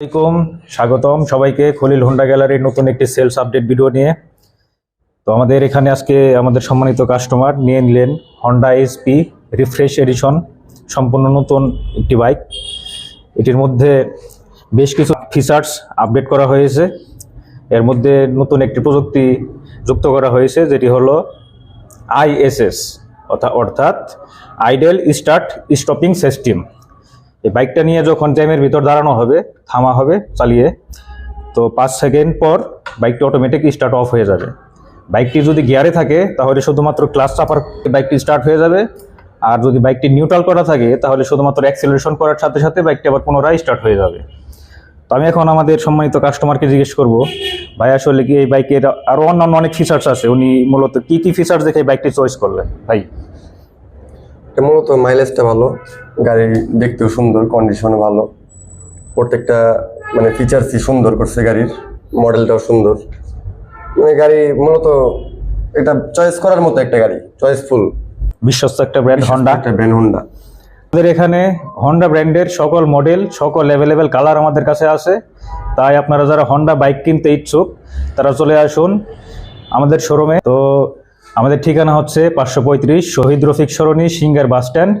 আসসালামাইকুম স্বাগতম সবাইকে খলিল হোন্ডা গ্যালারির নতুন একটি সেলস আপডেট ভিডিও নিয়ে। তো আমাদের এখানে আজকে আমাদের সম্মানিত কাস্টমার নিয়ে নিলেন হন্ডা এসপি রিফ্রেশ এডিশন সম্পূর্ণ নতুন একটি বাইক এটির মধ্যে বেশ কিছু ফিচার্স আপডেট করা হয়েছে। এর মধ্যে নতুন একটি প্রযুক্তি যুক্ত করা হয়েছে, যেটি হলো আইএসএস অর্থাৎ আইডেল স্টার্ট স্টপিং সিস্টেম এই বাইকটা নিয়ে যখন জ্যামের ভিতর দাঁড়ানো হবে, থামা হবে, চালিয়ে, তো পাঁচ সেকেন্ড পর বাইকটি অটোমেটিক স্টার্ট অফ হয়ে যাবে। বাইকটি যদি গিয়ারে থাকে, তাহলে শুধুমাত্র ক্লাস চাপার বাইকটি স্টার্ট হয়ে যাবে। আর যদি বাইকটি নিউট্রাল করা থাকে, তাহলে শুধুমাত্র অ্যাক্সিলারেশন করার সাথে সাথে বাইকটি আবার পুনরায় স্টার্ট হয়ে যাবে। তো আমি এখন আমাদের সম্মানিত কাস্টমারকে জিজ্ঞেস করব, ভাই, আসলে কি এই বাইকের আরও অন্যান্য অনেক ফিচার্স আছে? উনি মূলত কি কি ফিচার্স দেখে বাইকটি চয়েস করলেন? ভাই। মূলত মাইলেজটা ভালো গাড়ি দেখতেও সুন্দর কন্ডিশনও ভালো। প্রত্যেকটা মানে ফিচার্সই সুন্দর করছে গাড়ির মডেলটাও সুন্দর। মানে গাড়ি মূলত এটা চয়েস করার মতো একটা গাড়ি চয়েসফুল বিশ্বস্ত একটা ব্র্যান্ড হন্ডা একটা ব্র্যান্ড হন্ডা আমাদের এখানে হন্ডা ব্র্যান্ডের সকল মডেল সকল অ্যাভেলেবেল কালার আমাদের কাছে আছে। তাই আপনারা যারা হন্ডা বাইক কিনতে ইচ্ছুক তারা চলে আসুন আমাদের শোরুমে তো আমাদের ঠিকানা হচ্ছে পাঁচশো পঁয়ত্রিশ Shahid Rafiq Sarani Singer bus stand.